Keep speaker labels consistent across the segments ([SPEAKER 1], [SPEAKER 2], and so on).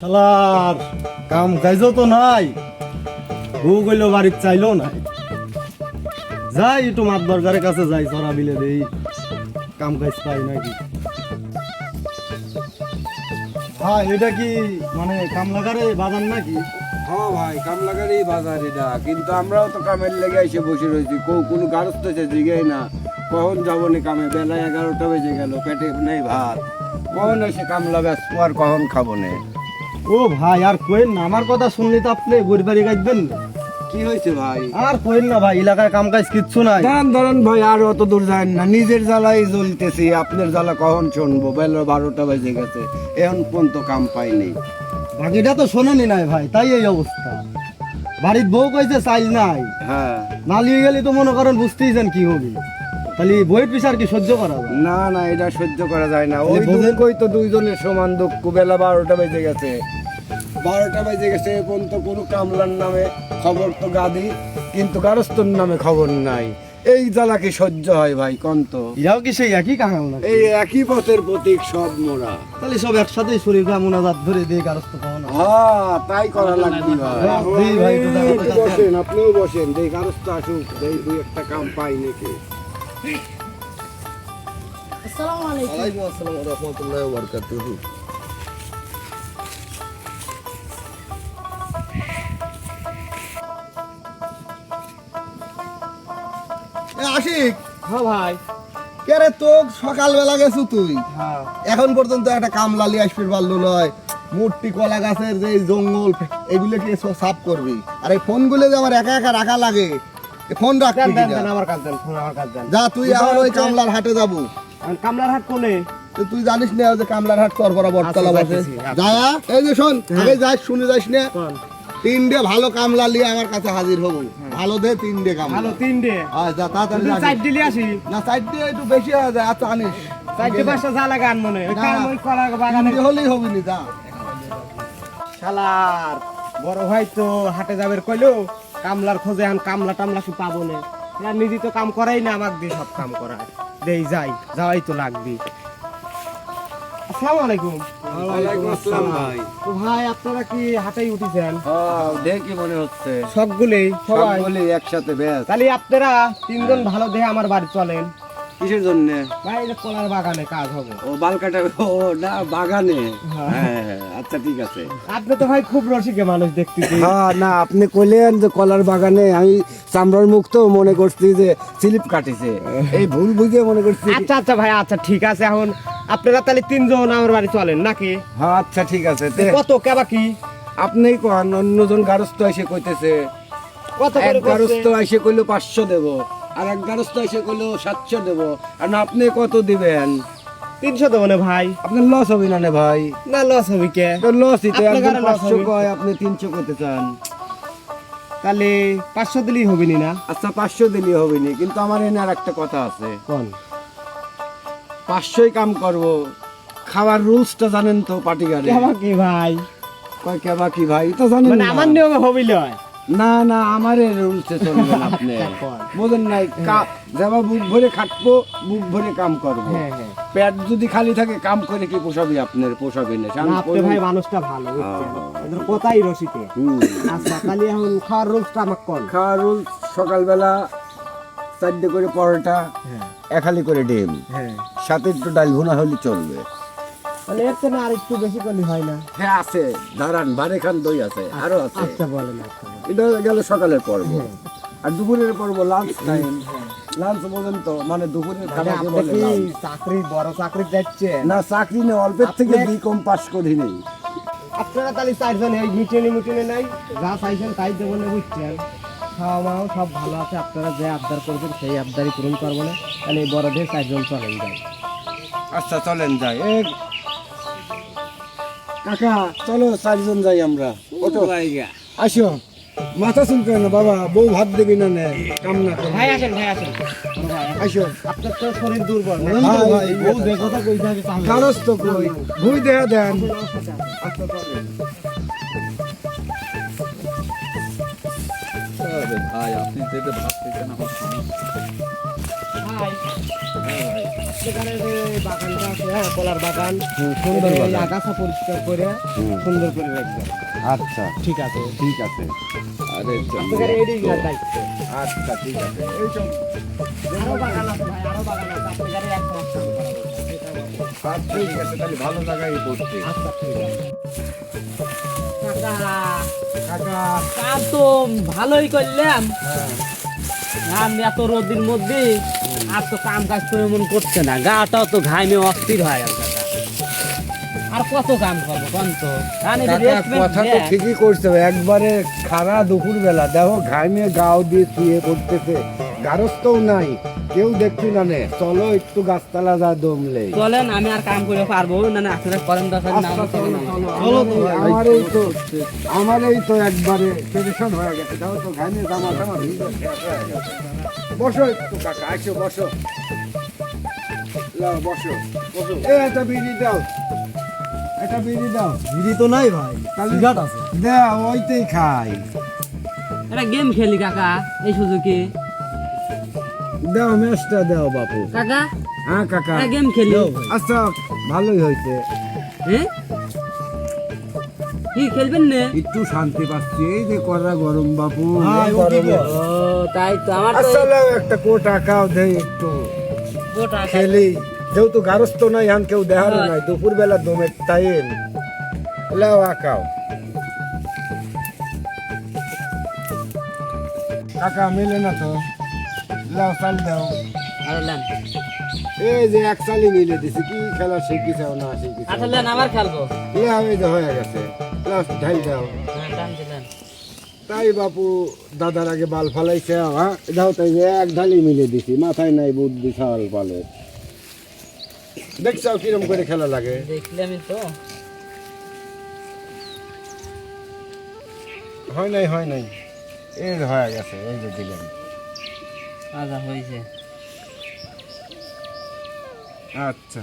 [SPEAKER 1] শালার কাম কাজও তো নাই। বউ গইলো বাড়ির চাইলেও নাই যাই একটু মাত দরকারের কাছে যাই সরা বিলে দেই। কাম কাজ পাই নাকি? ভাই এটা কি মানে কাম লাগারে বাজার নাকি?
[SPEAKER 2] হ্যাঁ ভাই কামলাগাড়ি বাজার এটা। কিন্তু আমরাও তো কামের লেগে এসে বসে রয়েছি। কোনো গারস্থ সে জিগেই না। কখন যাব নি কামে? বেলা এগারোটা বেজে গেল, পেটে নেই ভাত। কখন এসে কামলা ব্যস্ত আর কখন খাব নে?
[SPEAKER 1] ও ভাই আর কোয়েন না আমার কথা শুনলে তো আপনি গরিব বাড়ি গাইবেন?
[SPEAKER 2] কি হয়েছে ভাই?
[SPEAKER 1] আর কোয়েন না ভাই এলাকায় কাম কাজ কিচ্ছু নাই।
[SPEAKER 2] ধরেন ভাই আর অত দূর যায় না নিজের জ্বালাই জ্বলতেছি আপনার জ্বালা কখন শুনব? বেলা বারোটা বেজে গেছে এখন পর্যন্ত কাম পাইনি
[SPEAKER 1] বাকিটা তো শোনেনি নাই ভাই তাই এই অবস্থা। বাড়ির বউ কইছে চাইল নাই।
[SPEAKER 2] হ্যাঁ।
[SPEAKER 1] না গেলে তো মনে করেন বুঝতেইছেন কি হবে। তাহলে বইয়ের পিছার কি সহ্য করা যায়?
[SPEAKER 2] না না এটা সহ্য করা যায় না। ওই দুঃখই তো দুইজনের সমান দুঃখ বেলা বারোটা বেজে গেছে। বারোটা বেজে গেছে এ পর্যন্ত কোনো কামলার নামে খবর তো গাদি কিন্তু গারস্থর নামে খবর নাই। এই জ্বালা কি সহ্য হয় ভাই কন্ত
[SPEAKER 1] এরাও কি সেই একই কাঙাল না
[SPEAKER 2] এই একই পথের প্রতীক সব মোরা।
[SPEAKER 1] তাহলে সব একসাথেই শরীর গা মোনাজাত ধরে দিয়ে গারস্থ পাওয়া না
[SPEAKER 2] হ্যাঁ তাই করা লাগবে ভাই।
[SPEAKER 1] দিই ভাই, তো
[SPEAKER 2] বসেন আপনিও বসেন দেই গারস্থ আসুক দেই দুই একটা কাম পাই নাকি।
[SPEAKER 3] আসসালামু আলাইকুম।
[SPEAKER 1] ওয়ালাইকুম আসসালাম ওয়া রাহমাতুল্লাহি ওয়া বারাকাতুহু। আশিক।
[SPEAKER 3] হ্যাঁ ভাই।
[SPEAKER 1] কে রে তো সকালবেলা গেছু তুই?
[SPEAKER 3] হ্যাঁ।
[SPEAKER 1] এখন পর্যন্ত একটা কামলালি আসবে পারল নয়। মূর্তি কলা গাছের যে জঙ্গল সাফ করবি? আর এই ফোনগুলো যে আমার একা একা রাখা লাগে ফোন
[SPEAKER 3] দেন আমার কাজ ফোন আমার কাজ
[SPEAKER 1] যা তুই এখন ওই কামলার হাটে যাব।
[SPEAKER 3] কামলার হাট কোলে
[SPEAKER 1] তুই জানিস না যে কামলার হাট কর করা বটতলা
[SPEAKER 3] আচ্ছা,
[SPEAKER 1] বসে
[SPEAKER 3] আচ্ছা।
[SPEAKER 1] এই যে শোন আগে যাস শুনে যাস না। তিনটে ভালো কামলা নিয়ে আমার কাছে হাজির হব। ভালো দে তিনটে কামলা।
[SPEAKER 3] ভালো তিনটে?
[SPEAKER 1] আয় যা তাড়াতাড়ি
[SPEAKER 3] আসি?
[SPEAKER 1] না একটু বেশি হয়ে যায় আচ্ছা আনিস।
[SPEAKER 3] চারটে পাঁচটা যা লাগে আন মনে ওই কাম ওই কলার বাগানে
[SPEAKER 1] হলেই হবে নি যা।
[SPEAKER 3] শালার বড় ভাই তো হাটে যাবে কইলো কামলার খোঁজে আন কামলা টামলা কি পাবো না। এরা নিজে তো কাম করাই না আমাকে দিয়ে সব কাম করায়। দেই যাই যাওয়াই তো লাগবে। আসসালামু আলাইকুম। তো ভাই। আপনারা কি হাটেই উঠেছেন?
[SPEAKER 2] হ্যাঁ দেখি মনে হচ্ছে।
[SPEAKER 3] সবগুলোই সবাই?
[SPEAKER 2] সবগুলি একসাথে
[SPEAKER 3] তাহলে আপনারা তিনজন ভালো দেহে আমার বাড়ি চলেন।
[SPEAKER 2] কিসের জন্য?
[SPEAKER 3] ভাই এটা কলার বাগানে কাজ হবে।
[SPEAKER 2] ও বাল কাটা ও না বাগানে?
[SPEAKER 3] হ্যাঁ।
[SPEAKER 2] হ্যাঁ আচ্ছা ঠিক আছে।
[SPEAKER 3] আপনি তো ভাই খুব রসিকে মানুষ দেখতেছি।
[SPEAKER 2] হ্যাঁ না আপনি কইলেন যে কলার বাগানে আমি চামড়ার মুখ তো মনে করছি যে স্লিপ কাটিছে। এই ভুল বুঝে মনে করছি।
[SPEAKER 3] আচ্ছা আচ্ছা ভাই আচ্ছা ঠিক আছে এখন আপনারা তাহলে তিনজন আমার বাড়ি চলেন নাকি?
[SPEAKER 2] হ্যাঁ আচ্ছা ঠিক আছে
[SPEAKER 3] কত কেবা কি?
[SPEAKER 2] আপনি কোন অন্যজন গারস্থ এসে কইতেছে।
[SPEAKER 3] কত
[SPEAKER 2] গারস্থ এসে কইলো পাঁচশো দেবো। আর এক গারস্থ এসে কইলো সাতশো দেবো। আর না আপনি কত দিবেন?
[SPEAKER 3] তিনশো দেবো না ভাই।
[SPEAKER 2] আপনার লস হবে না রে ভাই?
[SPEAKER 3] না লস হবে কে?
[SPEAKER 2] লস দিতে
[SPEAKER 3] আপনার
[SPEAKER 2] একজন পাঁচশো। কয় আপনি তিনশো করতে চান।
[SPEAKER 3] তাহলে পাঁচশো দিলেই হবে নি? না
[SPEAKER 2] আচ্ছা পাঁচশো দিলে হবে নি কিন্তু আমার এনে আর একটা কথা আছে।
[SPEAKER 3] কোন?
[SPEAKER 2] পাঁচশোই কাম করব। খাওয়ার রুলসটা জানেন তো পার্টি গাড়ি
[SPEAKER 3] কি ভাই?
[SPEAKER 2] কয় কেবা কি ভাই? তো জানেন
[SPEAKER 3] মানে
[SPEAKER 2] না?
[SPEAKER 3] আমার নিয়মে হবি লয়
[SPEAKER 2] না না আমার রুলসে চলবে না আপনি। বোঝেন নাই যাবা বুক ভরে খাটবো বুক ভরে কাম করব।
[SPEAKER 3] হ্যাঁ হ্যাঁ।
[SPEAKER 2] পেট যদি খালি থাকে কাম করে কি পোষাবি আপনার পোষাবি না।
[SPEAKER 3] আপনি ভাই মানুষটা ভালো বুঝছেন?
[SPEAKER 2] হ্যাঁ।
[SPEAKER 3] কথাই রসিকে
[SPEAKER 2] হুম।
[SPEAKER 3] আচ্ছা তাহলে এখন খাওয়ার রোলসটা আমাকে কোন
[SPEAKER 2] খাওয়ার রুলস সকালবেলা চারটে করে পরোটা
[SPEAKER 3] হ্যাঁ।
[SPEAKER 2] একালি করে ডিম।
[SPEAKER 3] হ্যাঁ।
[SPEAKER 2] সাথে একটু ডাল ভুনা হলে চলবে।
[SPEAKER 3] তাহলে এর থেকে আর একটু বেশি করলে হয় না।
[SPEAKER 2] হ্যাঁ আছে। দাঁড়ান বারে খান দই আছে আরও আছে।
[SPEAKER 3] আচ্ছা বলেন আচ্ছা
[SPEAKER 2] এটা গেল সকালের পর্ব। আর দুপুরের পর্ব লাঞ্চ টাইম লাঞ্চ মানে দুপুরের
[SPEAKER 3] মানে
[SPEAKER 2] খাবারকে বলে
[SPEAKER 3] চাকরি বড় চাকরি যাচ্ছে?
[SPEAKER 2] না চাকরি নেই অল্পের থেকে বি কম পাস করি নেই।
[SPEAKER 3] আপনারা তাহলে চারজন এই মিটিনে মিটিনে নাই যা চাইছেন তাই দেবো না বুঝছেন? খাওয়া মাও সব ভালো আছে আপনারা যে আবদার করবেন সেই আবদারই পূরণ করব না। তাহলে এই বড় দিয়ে চারজন চলেন যাই।
[SPEAKER 2] আচ্ছা চলেন যাই। কাকা চলো চারজন যাই আমরা। কত আসো। মাথা চুলকে না বাবা বউ ভাত দেবি না নে কাম না করে।
[SPEAKER 3] ভাই আসেন ভাই আসেন।
[SPEAKER 2] আসো।
[SPEAKER 3] আপনার তো শরীর দুর্বল।
[SPEAKER 2] ভাই,
[SPEAKER 1] বউ যে কথা কইতে হবে তা
[SPEAKER 2] কারস তো কই। ভুই দেয়া দেন। আচ্ছা
[SPEAKER 4] ভাই আপনি যেতে ভাবতেছেন আমার সমস্যা।
[SPEAKER 3] সেখানে যে বাগানটা আছে হ্যাঁ কলার বাগান।
[SPEAKER 2] সুন্দর
[SPEAKER 3] এই আগাছা পরিষ্কার করে সুন্দর করে রাখবেন
[SPEAKER 2] আচ্ছা।
[SPEAKER 3] ঠিক আছে।
[SPEAKER 2] ঠিক আছে। আরে
[SPEAKER 3] আপনাদের এটাই দায়িত্ব।
[SPEAKER 2] আচ্ছা ঠিক আছে। এইসব
[SPEAKER 3] আরও বাগান আছে ভাই আরও বাগান আছে। আপনাদের এক মাস কাম করা হবে।
[SPEAKER 2] আচ্ছা ঠিক আছে। তাহলে ভালো জায়গায় করতে
[SPEAKER 3] আচ্ছা ঠিক আছে।
[SPEAKER 4] কাকা।
[SPEAKER 2] কাকা।
[SPEAKER 4] কাজ তো ভালোই করলাম
[SPEAKER 2] হ্যাঁ।
[SPEAKER 4] আমি এত রোদির মধ্যে আর তো কাম কাজ তো এমন করছে না গাটাও তো ঘামে অস্থির হয়ে আর কত কাম করব? কোন তো? আমি তো
[SPEAKER 2] কাকা
[SPEAKER 4] rest মেস্ট
[SPEAKER 2] কথা তো
[SPEAKER 4] দেয়।
[SPEAKER 2] ঠিকই করছে একবারে খারা দুপুর বেলা দেখো ঘামে গাও দিয়ে শুয়ে পড়তেছে। গারস্থও নাই কেউ দেখছি না নে। চলো একটু গাছতলা যা দমলে।
[SPEAKER 4] চলেন আমি আর কাম করে পারব। না না আপনারা করেন দরকার না
[SPEAKER 2] আচ্ছা,
[SPEAKER 4] আমার
[SPEAKER 2] চলো,
[SPEAKER 1] তো
[SPEAKER 2] এই তো আমার এই তো একবারে টেনশন হয়ে গেছে। দেখো তো ঘামে জামা টামা ভিজে শেষ গেছে। বসো একটু কাকা আসো বসো। বসো বসো। এ একটা বিড়ি দাও। একটা বিড়ি দাও।
[SPEAKER 1] বিড়ি তো নাই ভাই
[SPEAKER 2] তাহলে-
[SPEAKER 1] সিগারেট আছে।
[SPEAKER 2] দাও ওইতেই খাই।
[SPEAKER 4] একটা গেম খেলি কাকা এই সুযোগে।
[SPEAKER 2] দাও ম্যাচটা দাও বাপু।
[SPEAKER 4] কাকা?
[SPEAKER 2] হ্যাঁ কাকা।
[SPEAKER 4] একটা গেম খেলি।
[SPEAKER 2] আচ্ছা ভালোই হয়েছে।
[SPEAKER 4] হ্যাঁ কি খেলবেন না?
[SPEAKER 2] একটু শান্তি পাচ্ছি। এই যে কড়া গরম বাপু।
[SPEAKER 1] কর?
[SPEAKER 4] ও তাই তো আমার তো
[SPEAKER 2] একটা কো টাকাও দেই একটু। খেলি। যেহেতু গারস্থ নাই হান কেউ
[SPEAKER 4] হ্যাঁ।
[SPEAKER 2] নাই দুপুর বেলা দমের টাইম লাও আঁকাও। কাকা মিলে না তো। লাও চাল দাও। এই যে এক চালি মিলে দিছি কি খেলা শিখিছাও না শিখিছাও
[SPEAKER 4] আচ্ছা লেন আবার খেলব।
[SPEAKER 2] লাও এই হয়ে গেছে। লাও ঢাল দাও।
[SPEAKER 4] হ্যাঁ
[SPEAKER 2] তাই বাপু দাদার আগে বাল ফালাইছে হ্যাঁ? যাও তাই যে এক ঢালি মিলে দিছি মাথায় নাই বুদ্ধি ছাল পালে। দেখছাও কিরম করে খেলা লাগে?
[SPEAKER 4] দেখলে আমি তো।
[SPEAKER 2] হয় নাই হয় নাই। এই হয়ে গেছে এই যে দিলেন।
[SPEAKER 4] আচ্ছা হয়েছে।
[SPEAKER 2] আচ্ছা।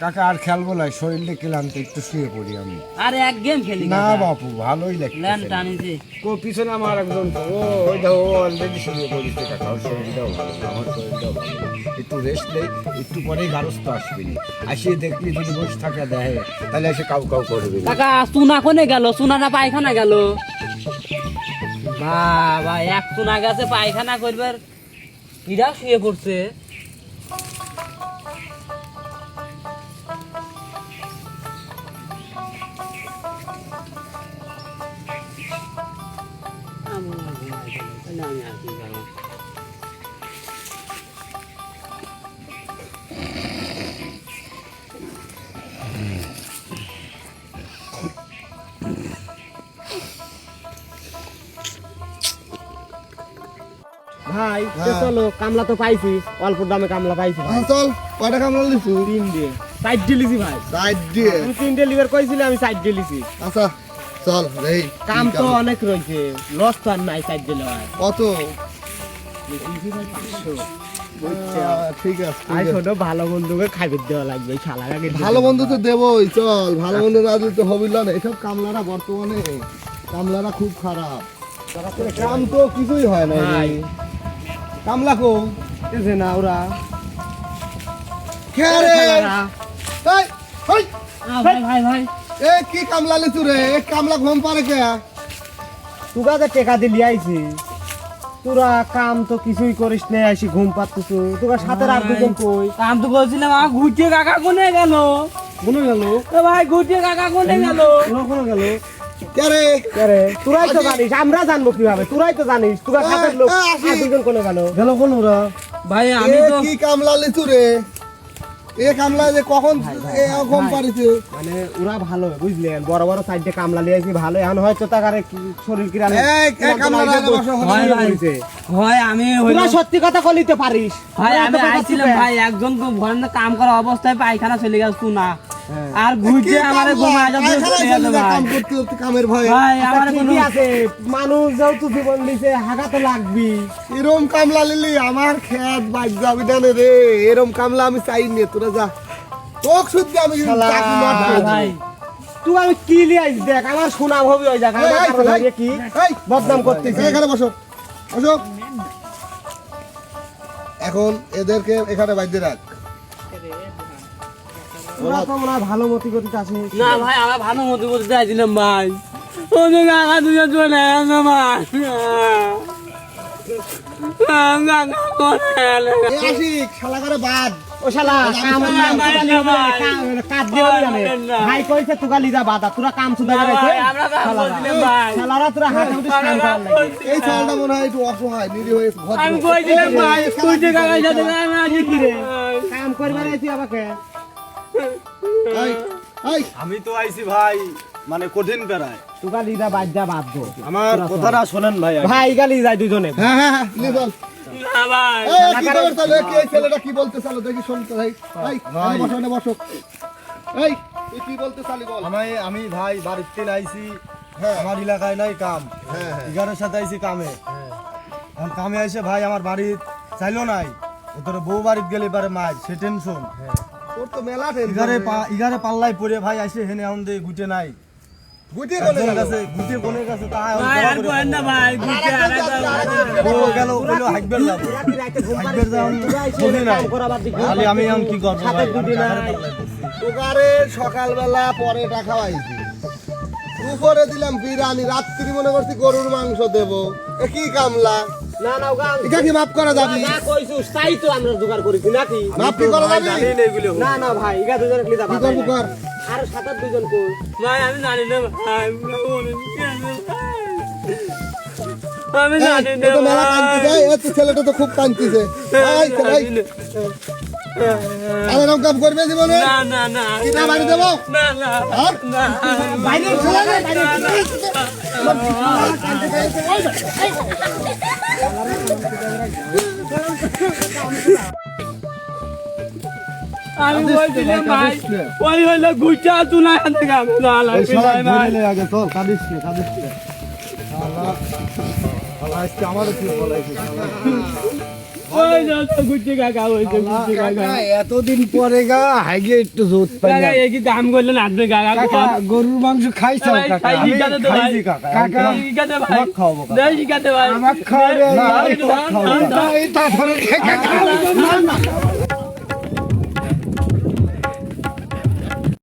[SPEAKER 2] কাকা আর খেলব না শরীরটা ক্লান্ত একটু শুয়ে পড়ি আমি।
[SPEAKER 4] আরে এক গেম খেলি
[SPEAKER 2] না বাপু ভালোই
[SPEAKER 4] লেন
[SPEAKER 2] লাগছে
[SPEAKER 4] টানিছে
[SPEAKER 2] কো পিছনে আমার একজন ও ওই দেখো ও অলরেডি শুয়ে পড়েছে কাকা ওর শরীরটাও ভালো না, আমার শরীরটাও ভালো। একটু রেস্ট নেই একটু পরেই গারস্থ আসবে আসিয়ে দেখলি যদি বসে থাকে দেখে তাহলে এসে কাউ কাউ করবে
[SPEAKER 4] কাকা সুনা কোনে গেল? সুনাটা পায়খানা গেল। বাবা এক সুনা গেছে পায়খানা করবার। ইরা শুয়ে পড়ছে?
[SPEAKER 3] ভাই চলো কামলা তো পাইছি অল্প দামে কামলা পাইছি ভাই।
[SPEAKER 1] চল কয়টা কামলা লিছু?
[SPEAKER 3] তিন দিয়ে। সাইড ভাই।
[SPEAKER 1] সাইড দিয়ে?
[SPEAKER 3] তুমি তিন ডেলিভার কইছিলে আমি সাইড
[SPEAKER 1] আচ্ছা চল
[SPEAKER 3] কাম তো অনেক রয়েছে লস তো আর নাই সাইড দিলে হয়
[SPEAKER 1] কত? ঠিক আছে
[SPEAKER 3] আর
[SPEAKER 1] ঠিক
[SPEAKER 3] ভালো বন্ধুকে খাইবে দেওয়া লাগবে শালার আগে
[SPEAKER 1] ভালো বন্ধু তো দেবই চল ভালো বন্ধু না দিলে তো হবিল না। এসব কামলারা বর্তমানে কামলারা খুব খারাপ। কাম তো কিছুই হয় না। কামলা কো।
[SPEAKER 3] এসে না ওরা।
[SPEAKER 1] কে রে?
[SPEAKER 3] শালারা।
[SPEAKER 1] এই, হই,
[SPEAKER 4] ভাই ভাই ভাই।
[SPEAKER 1] এ কি কামলা লিছু রে এ কামলা ঘুম পারে কে?
[SPEAKER 3] তুগা যে টেকা দিলি আইছি তোরা কাম তো কিছুই করিস না আইসি ঘুম পাচ্ছিস তোরা সাথে আর দুজন কই?
[SPEAKER 4] আমি তো বলছিলাম আমার ঘুরছে কাকা কোনে গেল?
[SPEAKER 3] মনে গেল?
[SPEAKER 4] এ ভাই ঘুরছে কাকা কোনে গেল?
[SPEAKER 3] কোনো গেল? আরে তো জানিস আমরা জানব কীভাবে তোরাই তো জানিস তোরা সাথে লোক আর দুজন কোনে গেল গেল কোন ওরা?
[SPEAKER 4] ভাই আমি তো
[SPEAKER 1] কি কামলা লিছু রে? এ কামলা যে কখন এ পারিছে
[SPEAKER 3] মানে ওরা ভালো বুঝলেন বড় বড় সাইডে কামলা লিয়েছি ভালো। এখন হয়তো তাকারে শরীর কিরা
[SPEAKER 1] এই, এই কামলার আগে বসো,
[SPEAKER 4] হয় ভাই। আমি
[SPEAKER 3] তোরা সত্যি কথা কলিতে পারিস।
[SPEAKER 4] ভাই আমি আইছিলাম ভাই একজন ঘরের কাম করা অবস্থায় পায়খানা চলে গেল না
[SPEAKER 3] হ্যাঁ।
[SPEAKER 4] আর ঘুরছে আমারে ঘুমায় যাবে
[SPEAKER 1] কাম করতে করতে কামের ভয়ে।
[SPEAKER 4] ভাই আমার কোনো
[SPEAKER 3] আছে মানুষ যেহেতু জীবন দিছে হাগা তো লাগবি।
[SPEAKER 1] এরম কামলা লিলি আমার খেত বাইক যাবি জানে রে এরম কামলা আমি চাই নে তোরা যা। তোক শুদ্ধ আমি।
[SPEAKER 4] ভাই,
[SPEAKER 3] তুই আমি কি লিয়াইস দেখ আমার সুনাম হবে ওই যে কি বদনাম করতেছি।
[SPEAKER 1] এখানে বসো। বসো।
[SPEAKER 5] এখন এদেরকে এখানে বাইরে রাখ।
[SPEAKER 3] তোরা তো মনে হয় ভালো মতি গতি আছে
[SPEAKER 4] না ভাই আমরা ভালো মতো বলতে চাইছিলাম ভাই ও যে কাকা দুজন চলে না ভাই
[SPEAKER 3] তোরা কাম সুদা
[SPEAKER 4] না,
[SPEAKER 3] করে
[SPEAKER 4] ভাই, আমরা কাম করছিলাম, ভাই।
[SPEAKER 3] শালারা তোরা হাতে উঠে
[SPEAKER 4] আমরা
[SPEAKER 5] এই চালটা মনে হয় একটু অসহায় নিরীহ হয়ে
[SPEAKER 3] কাম করবে তুই আমাকে
[SPEAKER 1] আমি তো আইছি ভাই মানে কঠিন পেরায়
[SPEAKER 3] তুকা লিদা বাদ্যা বাধ্য
[SPEAKER 1] আমার কথাটা শোনেন ভাই
[SPEAKER 3] ভাই গালি যায় দুজনে
[SPEAKER 5] হ্যাঁ হ্যাঁ হ্যাঁ বল।
[SPEAKER 4] না ভাই।
[SPEAKER 5] কি খবর তাহলে? ছেলেটা কি বলতে চালো? দেখি শোন তো ভাই। এই, বসো এখানে বসো। এই তুই কি বলতে চালি বল?
[SPEAKER 1] আমি আমি ভাই বাড়ির থেকে আইছি।
[SPEAKER 5] হ্যাঁ।
[SPEAKER 1] আমার এলাকায় নাই কাম।
[SPEAKER 5] হ্যাঁ হ্যাঁ।
[SPEAKER 1] ইগারের সাথে আইছি কামে। এখন কামে এসে ভাই আমার বাড়ি চাইলো নাই। তোর বউ বাড়িতে গেলে পারে মাছ সে টেনশন
[SPEAKER 5] তোর তো মেলা
[SPEAKER 1] ইগারে ইগারে পাল্লাই পড়ে ভাই আসে হেনে দিয়ে গুটে নাই।
[SPEAKER 5] গুটি কোনে
[SPEAKER 1] গুটে কাছে তা
[SPEAKER 4] ভাই আর না ভাই গুটি আর
[SPEAKER 1] ও গেল যাও বুঝি নাই খালি আমি এখন কি করব
[SPEAKER 5] তোকারে সকালবেলা পরে টাকা পাইছি উপরে দিলাম বিরিয়ানি রাত্রি মনে করছি গরুর মাংস দেব। এ কি কামলা?
[SPEAKER 3] না না ওগা
[SPEAKER 5] এটা কি মাফ করা যাবে?
[SPEAKER 3] না কইছিস তাই তো আমরা জোগাড় করেছি নাকি?
[SPEAKER 5] মাফ কি করা যাবে?
[SPEAKER 1] জানি না এগুলো
[SPEAKER 3] না না ভাই ইগা দুজন
[SPEAKER 5] কি কর
[SPEAKER 3] আর সাত আট দুজন কই?
[SPEAKER 4] ভাই আমি জানি না ভাই আমি
[SPEAKER 5] এই,
[SPEAKER 4] জানি না
[SPEAKER 5] তো মেলা কান্দিছে এই, ছেলেটা তো খুব কান্দিছে আর এরকম কাম করবে জীবনে?
[SPEAKER 4] না না না
[SPEAKER 5] কিনা বাড়ি দেবো
[SPEAKER 4] না না
[SPEAKER 5] হ্যাঁ?
[SPEAKER 4] না
[SPEAKER 3] বাইরে না, বাইরে
[SPEAKER 4] আমি বলছিলাম ভাই ওই হইল গুচা
[SPEAKER 1] আগে চল কাঁদিস কাঁদিস আল্লাহ আল্লাহ আজকে আমারও কি বলাইছে
[SPEAKER 2] এতদিন পরে গা হাইগে একটু
[SPEAKER 4] জোর পাই দাম করলেন আপনি
[SPEAKER 2] গরুর মাংস খাইছো
[SPEAKER 1] খাওয়াবো